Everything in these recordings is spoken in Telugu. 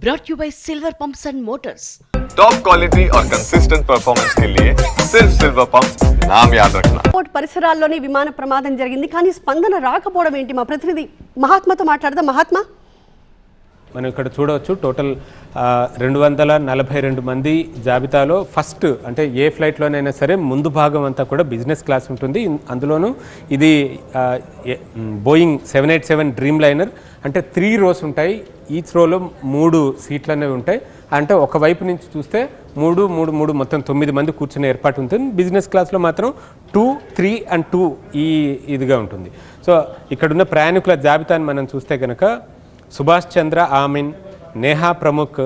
brought you by Silver Pumps and Motors. Top quality और कंसिस्टेंट परफॉर्मेंस के लिए सिर्फ सिल्वर पंप नाम याद रखना ఎయిర్పోర్ట్ పరిసరాల్లోనే విమాన ప్రమాదం జరిగింది కానీ స్పందన రాకపోవడం ఏంటి మా ప్రతినిధి మహాత్మాతో మాట్లాడదాం మహాత్మా మనం ఇక్కడ చూడవచ్చు టోటల్ రెండు వందల నలభై రెండు మంది జాబితాలో ఫస్ట్ అంటే ఏ ఫ్లైట్లోనైనా సరే ముందు భాగం అంతా కూడా బిజినెస్ క్లాస్ ఉంటుంది. అందులోనూ ఇది Boeing seven eight seven Dreamliner అంటే త్రీ రోస్ ఉంటాయి. ఈచ్ రోలో మూడు సీట్లు అనేవి ఉంటాయి. అంటే ఒకవైపు నుంచి చూస్తే మూడు మూడు మూడు మొత్తం తొమ్మిది మంది కూర్చునే ఏర్పాటు ఉంటుంది. బిజినెస్ క్లాస్లో మాత్రం టూ త్రీ అండ్ టూ ఈ ఇదిగా ఉంటుంది. సో ఇక్కడున్న ప్రయాణికుల జాబితాను మనం చూస్తే కనుక సుభాష్ చంద్ర ఆమిన్ నేహా ప్రముఖ్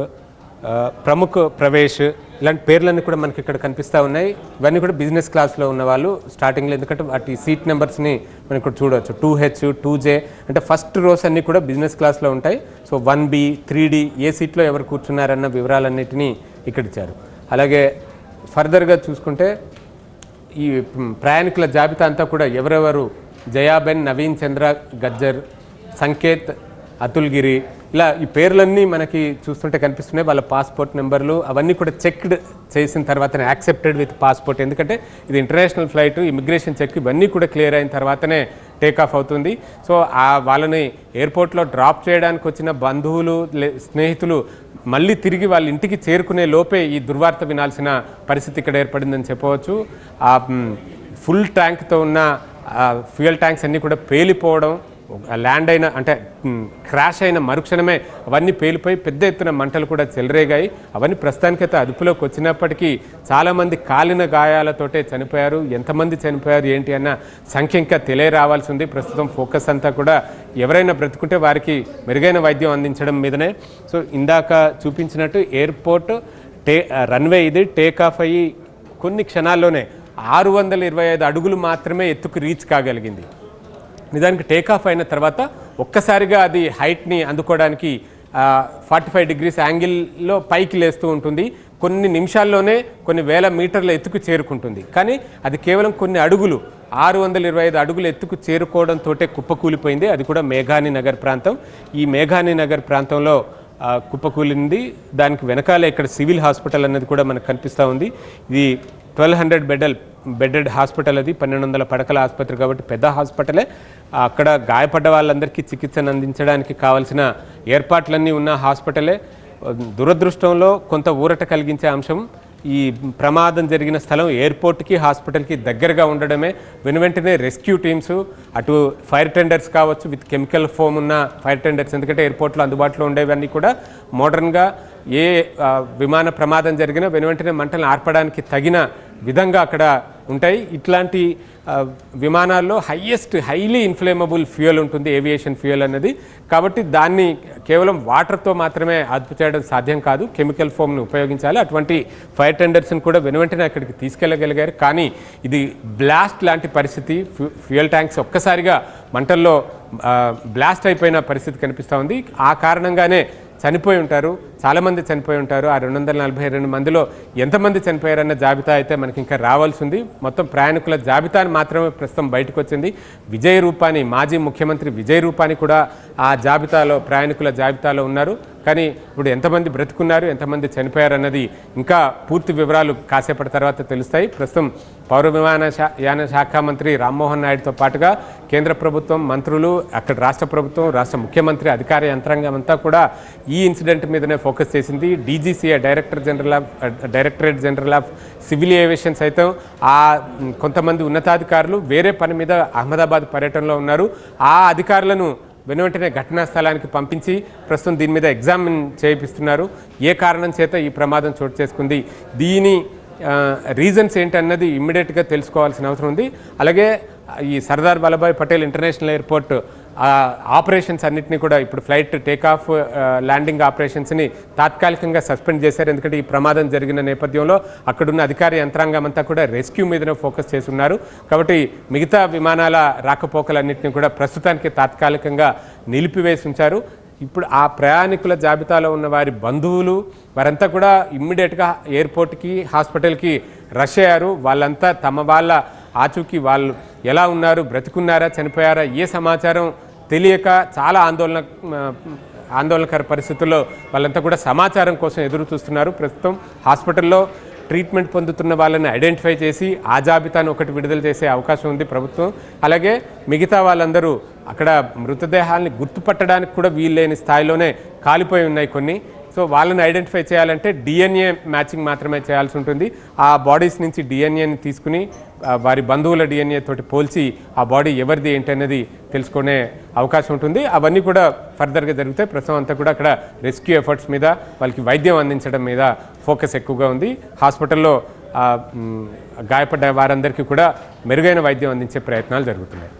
ప్రముఖ్ ప్రవేశ్ ఇలాంటి పేర్లన్నీ కూడా మనకి ఇక్కడ కనిపిస్తూ ఉన్నాయి. ఇవన్నీ కూడా బిజినెస్ క్లాస్లో ఉన్న వాళ్ళు స్టార్టింగ్లో ఎందుకంటే వాటి సీట్ నెంబర్స్ని మనం ఇక్కడ చూడవచ్చు టూ హెచ్ టూ జే అంటే ఫస్ట్ రోస్ అన్నీ కూడా బిజినెస్ క్లాస్లో ఉంటాయి. So one B three D A సీట్లో ఎవరు కూర్చున్నారన్న వివరాలన్నిటినీ ఇక్కడ ఇచ్చారు. అలాగే ఫర్దర్గా చూసుకుంటే ఈ ప్రయాణికుల జాబితా అంతా కూడా ఎవరెవరు జయాబెన్ నవీన్ చంద్ర గజ్జర్ సంకేత్ అతుల్ గిరి. ఇలా ఈ పేర్లన్నీ మనకి చూస్తుంటే కనిపిస్తున్నాయి. వాళ్ళ పాస్పోర్ట్ నెంబర్లు అవన్నీ కూడా చెక్డ్ చేసిన తర్వాతనే యాక్సెప్టెడ్ విత్ పాస్పోర్ట్. ఎందుకంటే ఇది ఇంటర్నేషనల్ ఫ్లైట్ ఇమిగ్రేషన్ చెక్ ఇవన్నీ కూడా క్లియర్ అయిన తర్వాతనే టేక్ ఆఫ్ అవుతుంది. సో ఆ వాళ్ళని ఎయిర్పోర్ట్లో డ్రాప్ చేయడానికి వచ్చిన బంధువులు లే- స్నేహితులు మళ్ళీ తిరిగి వాళ్ళ ఇంటికి చేరుకునే లోపే ఈ దుర్వార్త వినాల్సిన పరిస్థితి ఇక్కడ ఏర్పడిందని చెప్పవచ్చు. ఆ ఫుల్ ట్యాంక్తో ఉన్న ఫ్యూయల్ ట్యాంక్స్ అన్నీ కూడా పేలిపోవడం ల్యాండ్ అయిన అంటే క్రాష్ అయిన మరుక్షణమే అవన్నీ పేలిపోయి పెద్ద ఎత్తున మంటలు కూడా చెలరేగాయి. అవన్నీ ప్రస్తుతానికైతే అదుపులోకి వచ్చినప్పటికీ చాలామంది కాలిన గాయాలతోటే చనిపోయారు. ఎంతమంది చనిపోయారు ఏంటి అన్న సంఖ్య ఇంకా తెలియరావాల్సి ఉంది. ప్రస్తుతం ఫోకస్ అంతా కూడా ఎవరైనా బ్రతుకుంటే వారికి మెరుగైన వైద్యం అందించడం మీదనే. సో ఇందాక చూపించినట్టు ఎయిర్పోర్ట్ టే రన్వే ఇది టేక్ ఆఫ్ అయ్యి కొన్ని క్షణాల్లోనే ఆరు వందల ఇరవై ఐదు అడుగులు మాత్రమే ఎత్తుకు రీచ్ కాగలిగింది. నిజానికి టేక్ ఆఫ్ అయిన తర్వాత ఒక్కసారిగా అది హైట్ని అందుకోవడానికి ఫార్టీ ఫైవ్ డిగ్రీస్ యాంగిల్లో పైకి లేస్తూ ఉంటుంది. కొన్ని నిమిషాల్లోనే కొన్ని వేల మీటర్ల ఎత్తుకు చేరుకుంటుంది. కానీ అది కేవలం కొన్ని అడుగులు ఆరు వందల ఇరవై ఐదు అడుగులు ఎత్తుకు చేరుకోవడంతో కుప్పకూలిపోయింది. అది కూడా మేఘాని నగర్ ప్రాంతం. ఈ మేఘాని నగర్ ప్రాంతంలో కుప్పకూలింది. దానికి వెనకాల ఇక్కడ సివిల్ హాస్పిటల్ అనేది కూడా మనకు కనిపిస్తూ ఉంది. ఇది twelve hundred bed bedded hospital అది పన్నెండు వందల పడకల ఆసుపత్రి కాబట్టి పెద్ద హాస్పిటలే. అక్కడ గాయపడ్డ వాళ్ళందరికీ చికిత్సను అందించడానికి కావాల్సిన ఏర్పాట్లన్నీ ఉన్న హాస్పిటలే. దురదృష్టంలో కొంత ఊరట కలిగించే అంశం. ఈ ప్రమాదం జరిగిన స్థలం ఎయిర్పోర్ట్కి హాస్పిటల్కి దగ్గరగా ఉండడమే. వెను వెంటనే రెస్క్యూ టీమ్స్ అటు ఫైర్ టెండర్స్ కావచ్చు విత్ కెమికల్ ఫోమ్ ఉన్న ఫైర్ టెండర్స్ ఎందుకంటే ఎయిర్పోర్ట్లో అందుబాటులో ఉండేవన్నీ కూడా మోడర్న్గా ఏ విమాన ప్రమాదం జరిగినా వెను వెంటనే మంటలను ఆర్పడానికి తగిన విధంగా అక్కడ ఉంటాయి. ఇట్లాంటి విమానాల్లో హయ్యెస్ట్ హైలీ ఇన్ఫ్లేమబుల్ ఫ్యూయల్ ఉంటుంది ఏవియేషన్ ఫ్యూయల్ అన్నది. కాబట్టి దాన్ని కేవలం వాటర్తో మాత్రమే అదుపు చేయడం సాధ్యం కాదు. కెమికల్ ఫోమ్ని ఉపయోగించాలి. అటువంటి ఫైర్ టెండర్స్ని కూడా వెనువెంటనే అక్కడికి తీసుకెళ్ళగలిగారు. కానీ ఇది బ్లాస్ట్ లాంటి పరిస్థితి ఫ్యూ- ఫ్యూయల్ ట్యాంక్స్ ఒక్కసారిగా మంటల్లో బ్లాస్ట్ అయిపోయిన పరిస్థితి కనిపిస్తూ ఉంది. ఆ కారణంగానే చనిపోయి ఉంటారు. చాలామంది చనిపోయి ఉంటారు. ఆ రెండు వందల నలభై రెండు మందిలో ఎంతమంది చనిపోయారన్న జాబితా అయితే మనకి ఇంకా రావాల్సి ఉంది. మొత్తం ప్రయాణికుల జాబితాను మాత్రమే ప్రస్తుతం బయటకు వచ్చింది విజయ్ రూపాని మాజీ ముఖ్యమంత్రి విజయ్ రూపాని కూడా ఆ జాబితాలో ప్రయాణికుల జాబితాలో ఉన్నారు. కానీ ఇప్పుడు ఎంతమంది బ్రతుకున్నారు ఎంతమంది చనిపోయారు అన్నది ఇంకా పూర్తి వివరాలు కాసేపటి తర్వాత తెలుస్తాయి. ప్రస్తుతం పౌర విమాన యాన శాఖ మంత్రి రామ్మోహన్ నాయుడుతో పాటుగా కేంద్ర ప్రభుత్వం మంత్రులు అక్కడ రాష్ట్ర ప్రభుత్వం రాష్ట్ర ముఖ్యమంత్రి అధికార యంత్రాంగం అంతా కూడా ఈ ఇన్సిడెంట్ మీదనే ఫోకస్ చేసింది. DGCA director general of directorate general of civil aviation సైతం ఆ కొంతమంది ఉన్నతాధికారులు వేరే పని మీద అహ్మదాబాద్ పర్యటనలో ఉన్నారు. ఆ అధికారులను వెనువెంటనే ఘటనా స్థలానికి పంపించి ప్రస్తుతం దీని మీద ఎగ్జామిన్ చేయిస్తున్నారు ఏ కారణం చేత ఈ ప్రమాదం చోటు చేసుకుంది? దీని రీజన్స్ ఏంటన్నది ఇమ్మీడియట్గా తెలుసుకోవాల్సిన అవసరం ఉంది. అలాగే ఈ Sardar Vallabhbhai Patel international airport operations అన్నింటినీ కూడా ఇప్పుడు ఫ్లైట్ టేక్ ఆఫ్ ల్యాండింగ్ ఆపరేషన్స్ని తాత్కాలికంగా సస్పెండ్ చేశారు. ఎందుకంటే ఈ ప్రమాదం జరిగిన నేపథ్యంలో అక్కడున్న అధికార యంత్రాంగం అంతా కూడా రెస్క్యూ మీదనే ఫోకస్ చేసి ఉన్నారు కాబట్టి మిగతా విమానాల రాకపోకలన్నింటినీ కూడా ప్రస్తుతానికి తాత్కాలికంగా నిలిపివేసి ఉంచారు. ఇప్పుడు ఆ ప్రయాణికుల జాబితాలో ఉన్న వారి బంధువులు వారంతా కూడా ఇమ్మీడియట్గా ఎయిర్పోర్ట్కి హాస్పిటల్కి రష్ అయ్యారు. వాళ్ళంతా తమ వాళ్ళ ఆచూకీ వాళ్ళు ఎలా ఉన్నారు? బ్రతికున్నారా? చనిపోయారా? ఏ సమాచారం తెలియక చాలా ఆందోళన ఆందోళనకర పరిస్థితుల్లో వాళ్ళంతా కూడా సమాచారం కోసం ఎదురు చూస్తున్నారు ప్రస్తుతం హాస్పిటల్లో ట్రీట్మెంట్ పొందుతున్న వాళ్ళని ఐడెంటిఫై చేసి ఆ జాబితాను ఒకటి విడుదల చేసే అవకాశం ఉంది ప్రభుత్వం. అలాగే మిగతా వాళ్ళందరూ అక్కడ మృతదేహాల్ని గుర్తుపట్టడానికి కూడా వీల్లేని స్థాయిలోనే కాలిపోయి ఉన్నాయి కొన్ని. సో వాళ్ళని ఐడెంటిఫై చేయాలంటే డిఎన్ఏ మ్యాచింగ్ మాత్రమే చేయాల్సి ఉంటుంది. ఆ బాడీస్ నుంచి డిఎన్ఏని తీసుకుని వారి బంధువుల డిఎన్ఏ తోటి పోల్చి ఆ బాడీ ఎవరిది ఏంటి అనేది తెలుసుకునే అవకాశం ఉంటుంది. అవన్నీ కూడా ఫర్దర్గా జరుగుతాయి ప్రస్తుతం అంతా కూడా అక్కడ రెస్క్యూ ఎఫర్ట్స్ మీద వాళ్ళకి వైద్యం అందించడం మీద ఫోకస్ ఎక్కువగా ఉంది. హాస్పిటల్లో గాయపడ్డ వారందరికీ కూడా మెరుగైన వైద్యం అందించే ప్రయత్నాలు జరుగుతున్నాయి.